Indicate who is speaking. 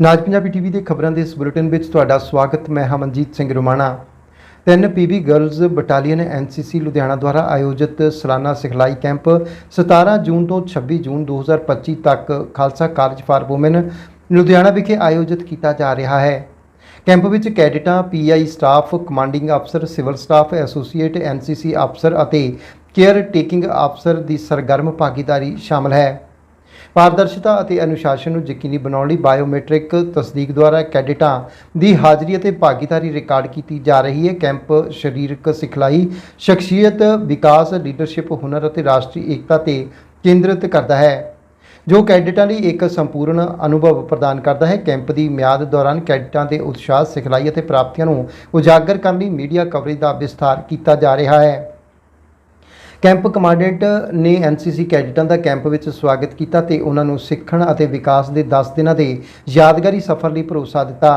Speaker 1: ਨਾਜ Punjabi TV ਦੇ ਖਬਰਾਂ ਦੇ ਇਸ ਬੁਲੇਟਿਨ ਵਿੱਚ ਤੁਹਾਡਾ ਸਵਾਗਤ, ਮੈਂ ਹਮਨਜੀਤ ਸਿੰਘ ਰੁਮਾਣਾ। ਤਿੰਨ PB girls battalion NCC Ludhiana ਦੁਆਰਾ ਆਯੋਜਿਤ ਸਾਲਾਨਾ ਸਿਖਲਾਈ ਕੈਂਪ 17 ਜੂਨ ਤੋਂ 26 ਜੂਨ 2025 ਤੱਕ Khalsa college for women Ludhiana ਵਿਖੇ ਆਯੋਜਿਤ ਕੀਤਾ ਜਾ ਰਿਹਾ ਹੈ। ਕੈਂਪ ਵਿੱਚ ਕੈਡਿਟਾਂ ਪੀਆਈ ਸਟਾਫ, ਕਮਾਂਡਿੰਗ ਅਫਸਰ, ਸਿਵਲ ਸਟਾਫ, ਐਸੋਸੀਏਟ ਐਨਸੀਸੀ ਅਫਸਰ ਅਤੇ ਕੇਅਰ ਟੇਕਿੰਗ ਅਫਸਰ ਦੀ ਸਰਗਰਮ ਭਾਗੀਦਾਰੀ ਸ਼ਾਮਲ ਹੈ। ਪਾਰਦਰਸ਼ਤਾ ਅਤੇ ਅਨੁਸ਼ਾਸਨ ਨੂੰ ਯਕੀਨੀ ਬਣਾਉਣ ਲਈ ਬਾਇਓਮੈਟ੍ਰਿਕ ਤਸਦੀਕ ਦੁਆਰਾ ਕੈਡਿਟਾਂ ਦੀ ਹਾਜ਼ਰੀ ਅਤੇ ਭਾਗੀਦਾਰੀ ਰਿਕਾਰਡ ਕੀਤੀ ਜਾ ਰਹੀ ਹੈ। ਕੈਂਪ ਸਰੀਰਕ ਸਿਖਲਾਈ, ਸ਼ਖਸੀਅਤ ਵਿਕਾਸ, ਲੀਡਰਸ਼ਿਪ, ਹੁਨਰ ਅਤੇ ਰਾਸ਼ਟਰੀ ਏਕਤਾ ਤੇ ਕੇਂਦਰਿਤ ਕਰਦਾ ਹੈ। ਜੋ ਕੈਡਿਟਾਂ ਲਈ ਇੱਕ ਸੰਪੂਰਨ ਅਨੁਭਵ ਪ੍ਰਦਾਨ ਕਰਦਾ ਹੈ। ਕੈਂਪ ਦੀ ਮਿਆਦ ਦੌਰਾਨ ਕੈਡਿਟਾਂ ਦੇ ਉਤਸ਼ਾਹ, ਸਿਖਲਾਈ ਅਤੇ ਪ੍ਰਾਪਤੀਆਂ ਨੂੰ ਉਜਾਗਰ ਕਰਨ ਲਈ ਮੀਡੀਆ ਕਵਰੇਜ ਦਾ ਵਿਸਥਾਰ ਕੀਤਾ ਜਾ ਰਿਹਾ ਹੈ। ਕੈਂਪ ਕਮਾਂਡੈਂਟ ਨੇ ਐਨਸੀਸੀ ਕੈਡਿਟਾਂ ਦਾ ਕੈਂਪ ਵਿੱਚ ਸਵਾਗਤ ਕੀਤਾ ਤੇ ਉਹਨਾਂ ਨੂੰ ਸਿੱਖਣ ਅਤੇ ਵਿਕਾਸ ਦੇ 10 ਦਿਨਾਂ ਦੇ ਯਾਦਗਾਰੀ ਸਫ਼ਰ ਲਈ ਭਰੋਸਾ ਦਿੱਤਾ।